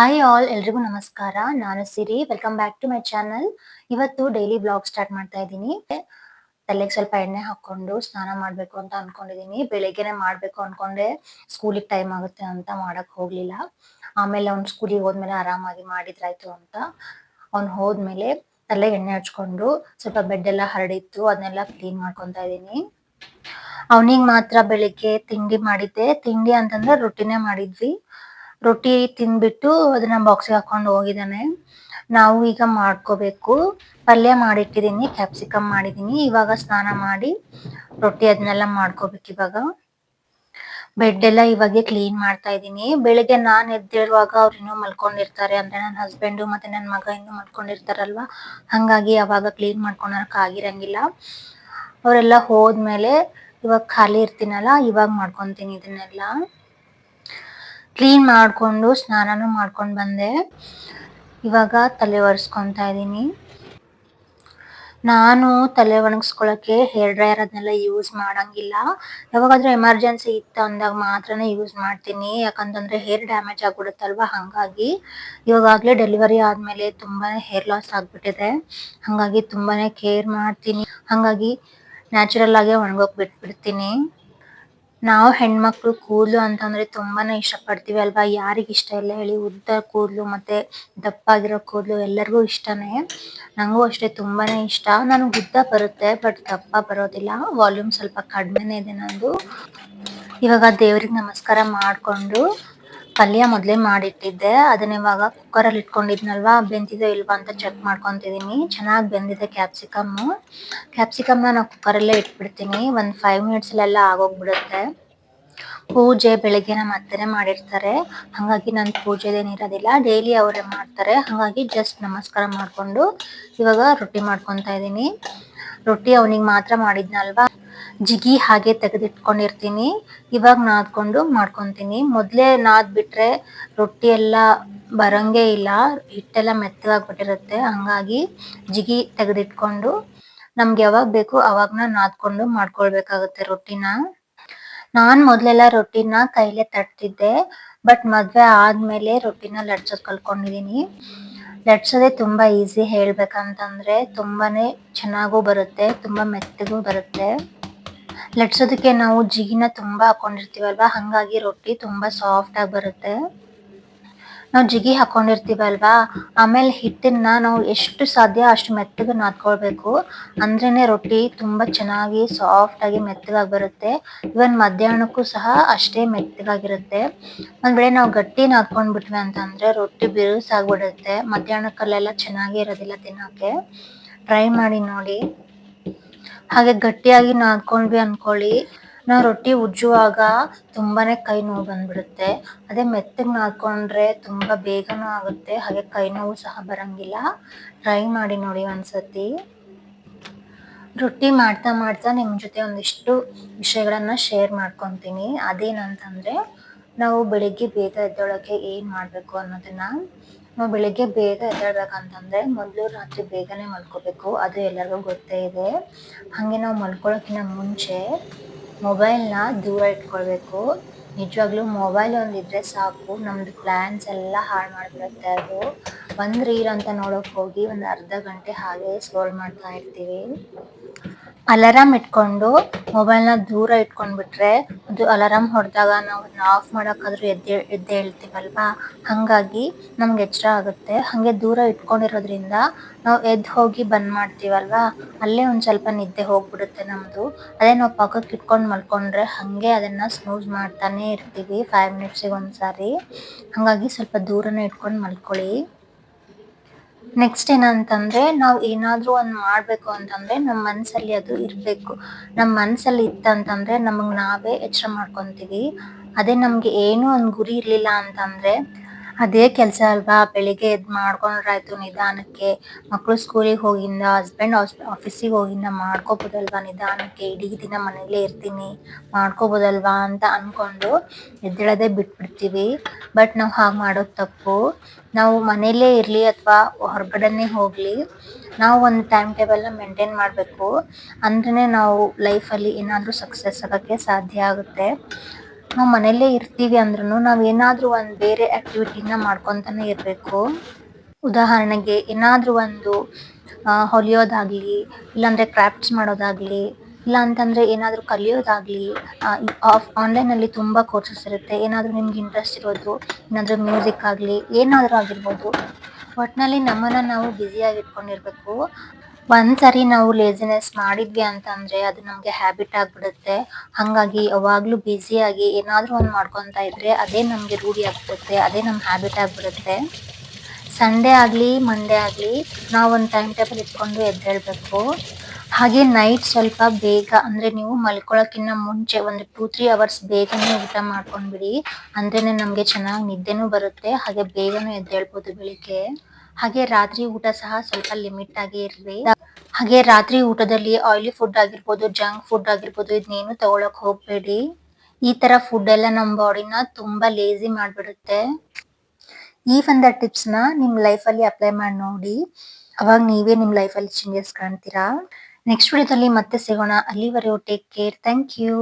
Hi all ಎಲ್ರಿಗೂ ನಮಸ್ಕಾರ. ನಾನು Siri. Welcome back to my channel ಇವತ್ತು ಡೈಲಿ ಬ್ಲಾಗ್ ಸ್ಟಾರ್ಟ್ ಮಾಡ್ತಾ ಇದ್ದೀನಿ. ತಲೆಗೆ ಸ್ವಲ್ಪ ಎಣ್ಣೆ ಹಾಕೊಂಡು ಸ್ನಾನ ಮಾಡಬೇಕು ಅಂತ ಅನ್ಕೊಂಡಿದೀನಿ. ಬೆಳಿಗ್ಗೆನೆ ಮಾಡಬೇಕು ಅನ್ಕೊಂಡೆ. ಸ್ಕೂಲಿಗೆ ಟೈಮ್ ಆಗುತ್ತೆ ಅಂತ ಮಾಡಕ್ ಹೋಗ್ಲಿಲ್ಲ. ಆಮೇಲೆ ಅವ್ನು ಸ್ಕೂಲಿಗೆ ಹೋದ್ಮೇಲೆ ಆರಾಮಾಗಿ ಮಾಡಿದ್ರಾಯ್ತು ಅಂತ. ಅವ್ನು ಹೋದ್ಮೇಲೆ ತಲೆಗೆ ಎಣ್ಣೆ ಹಚ್ಕೊಂಡು ಸ್ವಲ್ಪ ಬೆಡ್ ಎಲ್ಲ ಹರಡಿತ್ತು. ಅದನ್ನೆಲ್ಲ ಕ್ಲೀನ್ ಮಾಡ್ಕೊತಾ ಇದ್ದೀನಿ. ಅವನಿಗೆ ಮಾತ್ರ ಬೆಳಿಗ್ಗೆ ತಿಂಡಿ ಮಾಡಿದ್ದೆ. ತಿಂಡಿ ಅಂತಂದ್ರೆ ರೊಟ್ಟಿನೇ ಮಾಡಿದ್ವಿ. ರೊಟ್ಟಿ ತಿಂದ್ಬಿಟ್ಟು ಅದನ್ನ ಬಾಕ್ಸ್ಗೆ ಹಾಕೊಂಡು ಹೋಗಿದ್ದಾನೆ. ನಾವು ಈಗ ಮಾಡ್ಕೋಬೇಕು. ಪಲ್ಯ ಮಾಡಿಟ್ಟಿದ್ದೀನಿ ಕ್ಯಾಪ್ಸಿಕಮ್ ಮಾಡಿದ್ದೀನಿ. ಇವಾಗ ಸ್ನಾನ ಮಾಡಿ ರೊಟ್ಟಿ ಅದನ್ನೆಲ್ಲ ಮಾಡ್ಕೋಬೇಕು ಇವಾಗ. ಬೆಡ್ ಎಲ್ಲ ಇವಾಗೆ ಕ್ಲೀನ್ ಮಾಡ್ತಾ ಇದ್ದೀನಿ. ಬೆಳಿಗ್ಗೆ ನಾನ್ ಎದ್ದೇಳುವಾಗ ಅವ್ರು ಇನ್ನೂ ಮಲ್ಕೊಂಡಿರ್ತಾರೆ ಅಂದ್ರೆ ನನ್ನ ಹಸ್ಬೆಂಡು ಮತ್ತೆ ನನ್ನ ಮಗ ಇನ್ನೂ ಮಲ್ಕೊಂಡಿರ್ತಾರಲ್ವಾ? ಹಂಗಾಗಿ ಅವಾಗ ಕ್ಲೀನ್ ಮಾಡ್ಕೊಳಕ್ ಆಗಿರಂಗಿಲ್ಲ. ಅವರೆಲ್ಲ ಹೋದ್ಮೇಲೆ ಇವಾಗ ಖಾಲಿ ಇರ್ತೀನಲ್ಲ, ಇವಾಗ ಮಾಡ್ಕೊಂತೀನಿ ಇದನ್ನೆಲ್ಲ. ಕ್ಲೀನ್ ಮಾಡಿಕೊಂಡು ಸ್ನಾನನೂ ಮಾಡ್ಕೊಂಡು ಬಂದೆ. ಇವಾಗ ತಲೆ ಒರೆಸ್ಕೊತಾ ಇದ್ದೀನಿ. ನಾನು ತಲೆ ಒಣಗಿಸ್ಕೊಳ್ಳೋಕ್ಕೆ ಹೇರ್ ಡ್ರೈಯರ್ ಅದನ್ನೆಲ್ಲ ಯೂಸ್ ಮಾಡಂಗಿಲ್ಲ. ಯಾವಾಗಾದ್ರೂ ಎಮರ್ಜೆನ್ಸಿ ಇತ್ತು ಅಂದಾಗ ಮಾತ್ರನೇ ಯೂಸ್ ಮಾಡ್ತೀನಿ. ಯಾಕಂತಂದ್ರೆ ಹೇರ್ ಡ್ಯಾಮೇಜ್ ಆಗಿಬಿಡುತ್ತಲ್ವ? ಹಾಗಾಗಿ ಇವಾಗಲೇ ಡೆಲಿವರಿ ಆದಮೇಲೆ ತುಂಬಾ ಹೇರ್ ಲಾಸ್ ಆಗಿಬಿಟ್ಟಿದೆ. ಹಾಗಾಗಿ ತುಂಬಾ ಕೇರ್ ಮಾಡ್ತೀನಿ. ಹಾಗಾಗಿ ನ್ಯಾಚುರಲ್ ಆಗೇ ಒಣಗೋಗಿ ಬಿಟ್ಬಿಡ್ತೀನಿ. ನಾವು ಹೆಣ್ಮಕ್ಳು ಕೂದಲು ಅಂತಂದ್ರೆ ತುಂಬಾನೇ ಇಷ್ಟ ಪಡ್ತೀವಿ ಅಲ್ವಾ? ಯಾರಿಗ್ ಇಷ್ಟ ಇಲ್ಲ ಹೇಳಿ ಉದ್ದ ಕೂದಲು ಮತ್ತೆ ದಪ್ಪ ಆಗಿರೋ ಕೂದಲು ಎಲ್ಲರಿಗೂ ಇಷ್ಟನೇ. ನಂಗೂ ಅಷ್ಟೇ ತುಂಬಾನೇ ಇಷ್ಟ. ನನಗೆ ಉದ್ದ ಬರುತ್ತೆ, ಬಟ್ ದಪ್ಪ ಬರೋದಿಲ್ಲ. ವಾಲ್ಯೂಮ್ ಸ್ವಲ್ಪ ಕಡಿಮೆನೇ ಇದೆ ನಂದು. ಇವಾಗ ದೇವ್ರಿಗೆ ನಮಸ್ಕಾರ ಮಾಡ್ಕೊಂಡು ಪಲ್ಯ ಮೊದಲೇ ಮಾಡಿಟ್ಟಿದ್ದೆ. ಅದನ್ನ ಇವಾಗ ಕುಕ್ಕರ್ ಅಲ್ಲಿ ಇಟ್ಕೊಂಡಿದ್ನಲ್ವಾ, ಬೆಂದಿದೋ ಇಲ್ವಾ ಅಂತ ಚೆಕ್ ಮಾಡ್ಕೊಂತಿದೀನಿ. ಚೆನ್ನಾಗಿ ಬೆಂದಿದೆ ಕ್ಯಾಪ್ಸಿಕಮ್ ಕ್ಯಾಪ್ಸಿಕಮ್ನ ಕುಕ್ಕರ್ ಅಲ್ಲೇ ಇಟ್ಬಿಡ್ತೀನಿ. ಒಂದು ಫೈವ್ ಮಿನಿಟ್ಸ್ ಅಲ್ಲೆಲ್ಲ ಆಗೋಗ್ಬಿಡುತ್ತೆ. ಪೂಜೆ ಬೆಳಿಗ್ಗೆ ನಮ್ಮ ಅತ್ತೆನೆ ಮಾಡಿರ್ತಾರೆ. ಹಂಗಾಗಿ ಪೂಜೆ ಇರೋದಿಲ್ಲ. ಡೈಲಿ ಅವರೇ ಮಾಡ್ತಾರೆ. ಹಂಗಾಗಿ ಜಸ್ಟ್ ನಮಸ್ಕಾರ ಮಾಡ್ಕೊಂಡು ಇವಾಗ ರೊಟ್ಟಿ ಮಾಡ್ಕೊಂತ ಇದೀನಿ. ರೊಟ್ಟಿ ಅವನಿಗೆ ಮಾತ್ರ ಮಾಡಿದ್ನಲ್ವಾ? ಜಿಗಿ ಹಾಗೆ ತೆಗೆದಿಟ್ಕೊಂಡಿರ್ತೀನಿ. ಇವಾಗ ನಾದ್ಕೊಂಡು ಮಾಡ್ಕೊಂತೀನಿ. ಮೊದಲೇ ನಾದ್ ಬಿಟ್ರೆ ರೊಟ್ಟಿ ಎಲ್ಲ ಬರಂಗೇ ಇಲ್ಲ. ಹಿಟ್ಟೆಲ್ಲ ಮೆತ್ತಗಾಗ್ಬಿಟ್ಟಿರುತ್ತೆ. ಹಂಗಾಗಿ ಜಿಗಿ ತೆಗೆದಿಟ್ಕೊಂಡು ನಮ್ಗೆ ಯಾವಾಗ ಬೇಕು ಅವಾಗ್ನ ನಾದ್ಕೊಂಡು ಮಾಡ್ಕೊಳ್ಬೇಕಾಗುತ್ತೆ ರೊಟ್ಟಿನ. ನಾನ್ ಮೊದ್ಲೆಲ್ಲ ರೊಟ್ಟಿನ ಕೈಲೇ ತಟ್ತಿದ್ದೆ. ಬಟ್ ಮದ್ವೆ ಆದ್ಮೇಲೆ ರೊಟ್ಟಿನ ಲಟ್ಸೋದ್ ಕಲ್ತ್ಕೊಂಡಿದೀನಿ. ಲಟ್ಸೋದೇ ತುಂಬಾ ಈಸಿ ಹೇಳ್ಬೇಕಂತಂದ್ರೆ ತುಂಬಾನೇ ಚೆನ್ನಾಗೂ ಬರುತ್ತೆ, ತುಂಬಾ ಮೆತ್ತಗೂ ಬರುತ್ತೆ. ಲಟ್ಸೋದಕ್ಕೆ ನಾವು ಜಿಗಿನ ತುಂಬ ಹಾಕೊಂಡಿರ್ತೀವಲ್ವ? ಹಾಗಾಗಿ ರೊಟ್ಟಿ ತುಂಬ ಸಾಫ್ಟ್ ಆಗಿ ಬರುತ್ತೆ. ನಾವು ಜಿಗಿ ಹಾಕೊಂಡಿರ್ತೀವಲ್ವಾ? ಆಮೇಲೆ ಹಿಟ್ಟನ್ನ ನಾವು ಎಷ್ಟು ಸಾಧ್ಯ ಅಷ್ಟು ಮೆತ್ತಗೆ ನಾದ್ಕೊಳ್ಬೇಕು. ಅಂದ್ರೇ ರೊಟ್ಟಿ ತುಂಬ ಚೆನ್ನಾಗಿ ಸಾಫ್ಟ್ ಆಗಿ ಮೆತ್ತಗಾಗಿ ಬರುತ್ತೆ. ಇವನ್ ಮಧ್ಯಾಹ್ನಕ್ಕೂ ಸಹ ಅಷ್ಟೇ ಮೆತ್ತಗಾಗಿರುತ್ತೆ. ಒಂದ್ ವೇಳೆ ನಾವು ಗಟ್ಟಿ ನಾದ್ಕೊಂಡ್ ಬಿಟ್ವಿ ಅಂತಂದ್ರೆ ರೊಟ್ಟಿ ಬಿರುಸಾಗ್ಬಿಡುತ್ತೆ. ಮಧ್ಯಾಹ್ನಕ್ಕಲ್ಲೆಲ್ಲ ಚೆನ್ನಾಗಿ ಇರೋದಿಲ್ಲ ತಿನ್ನಕ್ಕೆ ಟ್ರೈ ಮಾಡಿ ನೋಡಿ. ಹಾಗೆ ಗಟ್ಟಿಯಾಗಿ ನಾದ್ಕೊಂಡ್ವಿ ಅನ್ಕೊಳ್ಳಿ. ನಾವು ರೊಟ್ಟಿ ಉಜ್ಜುವಾಗ ತುಂಬಾನೇ ಕೈ ನೋವು ಬಂದ್ಬಿಡುತ್ತೆ. ಅದೇ ಮೆತ್ತಗೆ ನಾದ್ಕೊಂಡ್ರೆ ತುಂಬಾ ಬೇಗನೂ ಆಗುತ್ತೆ. ಹಾಗೆ ಕೈ ನೋವು ಸಹ ಬರಂಗಿಲ್ಲ. ಟ್ರೈ ಮಾಡಿ ನೋಡಿ ಒಂದ್ಸತಿ. ರೊಟ್ಟಿ ಮಾಡ್ತಾ ಮಾಡ್ತಾ ನಿಮ್ ಜೊತೆ ಒಂದಿಷ್ಟು ವಿಷಯಗಳನ್ನ ಶೇರ್ ಮಾಡ್ಕೊಂತೀನಿ. ಅದೇನಂತಂದ್ರೆ ನಾವು ಬೆಳಿಗ್ಗೆ ಬೇಗ ಎದ್ದೊಳಕ್ಕೆ ಏನ್ ಮಾಡ್ಬೇಕು ಅನ್ನೋದನ್ನ. ನಾವು ಬೆಳಿಗ್ಗೆ ಬೇಗ ಎದ್ದೇಳ್ಬೇಕಂತಂದ್ರೆ ಮೊದಲು ರಾತ್ರಿ ಬೇಗನೆ ಮಲ್ಕೋಬೇಕು, ಅದು ಎಲ್ಲರಿಗೂ ಗೊತ್ತೇ ಇದೆ. ಹಾಗೆ ನಾವು ಮಲ್ಕೊಳ್ಳೋಕ್ಕಿಂತ ಮುಂಚೆ ಮೊಬೈಲ್ನ ದೂರ ಇಟ್ಕೊಳ್ಬೇಕು. ನಿಜವಾಗ್ಲೂ ಮೊಬೈಲ್ ಒಂದಿದ್ರೆ ಸಾಕು, ನಮ್ದು ಪ್ಲಾನ್ಸ್ ಎಲ್ಲ ಹಾಳು ಮಾಡಿಬಿಡುತ್ತೆ ಅದು. ಒಂದು ಅಂತ ನೋಡೋಕೆ ಹೋಗಿ ಒಂದು ಅರ್ಧ ಗಂಟೆ ಹಾಗೆ ಸ್ಕ್ರೋಲ್ ಮಾಡ್ತಾ ಇರ್ತೀವಿ. ಅಲಾರಾಮ್ ಇಟ್ಕೊಂಡು ಮೊಬೈಲ್ನ ದೂರ ಇಟ್ಕೊಂಡ್ಬಿಟ್ರೆ ಅದು ಅಲಾರಾಮ್ ಹೊಡೆದಾಗ ನಾವು ಅದನ್ನ ಆಫ್ ಮಾಡೋಕ್ಕಾದ್ರೂ ಎದ್ದೆ ಎದ್ದೆ ಹೇಳ್ತೀವಲ್ವಾ? ಹಾಗಾಗಿ ನಮ್ಗೆ ಎಚ್ಚರ ಆಗುತ್ತೆ. ಹಾಗೆ ದೂರ ಇಟ್ಕೊಂಡಿರೋದ್ರಿಂದ ನಾವು ಎದ್ದು ಹೋಗಿ ಬಂದ್ ಮಾಡ್ತೀವಲ್ವಾ? ಅಲ್ಲೇ ಒಂದು ಸ್ವಲ್ಪ ನಿದ್ದೆ ಹೋಗ್ಬಿಡುತ್ತೆ ನಮ್ಮದು ಅದೇ ನಾವು ಪಕ್ಕಕ್ಕೆ ಇಟ್ಕೊಂಡು ಮಲ್ಕೊಂಡ್ರೆ ಹಾಗೆ ಅದನ್ನ ಸ್ನೂಸ್ ಮಾಡ್ತಾನೆ ಇರ್ತೀವಿ. ಫೈವ್ ಮಿನಿಟ್ಸಿಗೆ ಒಂದ್ಸಾರಿ. ಹಾಗಾಗಿ ಸ್ವಲ್ಪ ದೂರನೇ ಇಟ್ಕೊಂಡು ಮಲ್ಕೊಳ್ಳಿ. ನೆಕ್ಸ್ಟ್ ಏನಂತಂದ್ರೆ ನಾವು ಏನಾದ್ರೂ ಒಂದ್ ಮಾಡ್ಬೇಕು ಅಂತಂದ್ರೆ ನಮ್ ಮನ್ಸಲ್ಲಿ ಅದು ಇರ್ಬೇಕು. ನಮ್ ಮನ್ಸಲ್ಲಿ ಇತ್ತಂತಂದ್ರೆ ನಮಗ್ ನಾವೇ ಎಚ್ಚರ ಮಾಡ್ಕೊಂತೀವಿ. ಅದೇ ನಮ್ಗೆ ಏನು ಒಂದ್ ಗುರಿ ಇರ್ಲಿಲ್ಲ ಅಂತಂದ್ರೆ ಅದೇ ಕೆಲಸ ಅಲ್ವಾ? ಬೆಳಿಗ್ಗೆ ಎದ್ದು ಮಾಡ್ಕೊಂಡ್ರಾಯ್ತು ನಿಧಾನಕ್ಕೆ. ಮಕ್ಕಳು ಸ್ಕೂಲಿಗೆ ಹೋಗಿಂದ ಹಸ್ಬೆಂಡ್ ಆಫೀಸಿಗೆ ಹೋಗಿಂದ ಮಾಡ್ಕೋಬೋದಲ್ವಾ ನಿಧಾನಕ್ಕೆ? ಇಡೀ ದಿನ ಮನೇಲೇ ಇರ್ತೀನಿ, ಮಾಡ್ಕೋಬೋದಲ್ವಾ ಅಂತ ಅನ್ಕೊಂಡು ಎದ್ದೇಳೋದೇ ಬಿಟ್ಬಿಡ್ತೀವಿ. ಬಟ್ ನಾವು ಹಾಗೆ ಮಾಡೋದು ತಪ್ಪು. ನಾವು ಮನೇಲೇ ಇರ್ಲಿ ಅಥವಾ ಹೊರಗಡೆನೇ ಹೋಗ್ಲಿ, ನಾವು ಒಂದು ಟೈಮ್ ಟೇಬಲ್ನ ಮೇಂಟೈನ್ ಮಾಡಬೇಕು. ಅಂದ್ರೇನೆ ನಾವು ಲೈಫಲ್ಲಿ ಏನಾದರೂ ಸಕ್ಸಸ್ ಆಗೋಕ್ಕೆ ಸಾಧ್ಯ ಆಗುತ್ತೆ. ನಾವು ಮನೆಯಲ್ಲೇ ಇರ್ತೀವಿ ಅಂದ್ರೂ ನಾವು ಏನಾದ್ರೂ ಒಂದು ಬೇರೆ ಆಕ್ಟಿವಿಟಿನ ಮಾಡ್ಕೊಂತಾನೆ ಇರಬೇಕು. ಉದಾಹರಣೆಗೆ ಏನಾದ್ರೂ ಒಂದು ಹೊಲಿಯೋದಾಗಲಿ, ಇಲ್ಲಾಂದರೆ ಕ್ರಾಫ್ಟ್ಸ್ ಮಾಡೋದಾಗ್ಲಿ ಇಲ್ಲ ಅಂತಂದ್ರೆ ಏನಾದ್ರೂ ಕಲಿಯೋದಾಗ್ಲಿ ಆನ್ಲೈನ್ ಅಲ್ಲಿ ತುಂಬಾ ಕೋರ್ಸಸ್ ಇರುತ್ತೆ. ಏನಾದ್ರೂ ನಿಮ್ಗೆ ಇಂಟ್ರೆಸ್ಟ್ ಇರೋದು, ಏನಾದರೂ ಮ್ಯೂಸಿಕ್ ಆಗಲಿ, ಏನಾದ್ರೂ ಆಗಿರ್ಬೋದು. ಒಟ್ನಲ್ಲಿ ನಮ್ಮನ್ನ ನಾವು ಬ್ಯುಸಿಯಾಗಿ ಇಟ್ಕೊಂಡಿರ್ಬೇಕು. ಒಂದ್ಸರಿ ನಾವು ಲೇಸಿನೆಸ್ ಮಾಡಿದ್ವಿ ಅಂತಂದ್ರೆ ಅದು ನಮ್ಗೆ ಹ್ಯಾಬಿಟ್ ಆಗ್ಬಿಡುತ್ತೆ. ಹಂಗಾಗಿ ಯಾವಾಗ್ಲೂ ಆಗಿ ಏನಾದ್ರೂ ಒಂದ್ ಮಾಡ್ಕೊತಾ ಇದ್ರೆ ಅದೇ ನಮ್ಗೆ ರೂಢಿ ಆಗ್ಬಿಡುತ್ತೆ, ಅದೇ ನಮ್ ಹ್ಯಾಬಿಟ್ ಆಗ್ಬಿಡುತ್ತೆ. ಸಂಡೇ ಆಗ್ಲಿ ಮಂಡೇ ಆಗ್ಲಿ ನಾವ್ ಒಂದ್ ಟೈಮ್ ಟೇಬಲ್ ಇಟ್ಕೊಂಡು ಎದ್ದೇಳ್ಬೇಕು. ಹಾಗೆ ನೈಟ್ ಸ್ವಲ್ಪ ಬೇಗ ಅಂದ್ರೆ ನೀವು ಮಲ್ಕೊಳಕಿನ್ನ ಮುಂಚೆ ಒಂದು ಟೂ ತ್ರೀ ಅವರ್ಸ್ ಬೇಗನೆ ಊಟ ಮಾಡ್ಕೊಂಡ್ಬಿಡಿ. ಅಂದ್ರೇನೆ ನಮ್ಗೆ ಚೆನ್ನಾಗಿ ನಿದ್ದೆನೂ ಬರುತ್ತೆ, ಹಾಗೆ ಬೇಗನೂ ಎದ್ದೇಳ್ಬೋದು ಬೆಳಿಗ್ಗೆ. ಹಾಗೆ ರಾತ್ರಿ ಊಟ ಸಹ ಸ್ವಲ್ಪ ಲಿಮಿಟ್ ಆಗಿ ಇರ್ಲಿ. ಹಾಗೆ ರಾತ್ರಿ ಊಟದಲ್ಲಿ ಆಯಿಲಿ ಫುಡ್ ಆಗಿರ್ಬೋದು ಜಂಕ್ ಫುಡ್ ಆಗಿರ್ಬೋದು ಇದನ್ನೇನು ತಗೊಳಕ್ ಹೋಗ್ಬೇಡಿ. ಈ ತರ ಫುಡ್ ಎಲ್ಲ ನಮ್ ಬಾಡಿನ ತುಂಬಾ ಲೇಜಿ ಮಾಡ್ಬಿಡುತ್ತೆ. ಈ ಒಂದ ಟಿಪ್ಸ್ನ ನಿಮ್ ಲೈಫ್ ಅಲ್ಲಿ ಅಪ್ಲೈ ಮಾಡಿ ನೋಡಿ. ಅವಾಗ ನೀವೇ ನಿಮ್ ಲೈಫ್ ಅಲ್ಲಿ ಚೇಂಜಸ್ ಕಾಣ್ತೀರಾ. ನೆಕ್ಸ್ಟ್ ವಿಡಿಯೋದಲ್ಲಿ ಮತ್ತೆ ಸಿಗೋಣ. ಅಲ್ಲಿವರೆಗೂ ಟೇಕ್ ಕೇರ್ ಥ್ಯಾಂಕ್ ಯು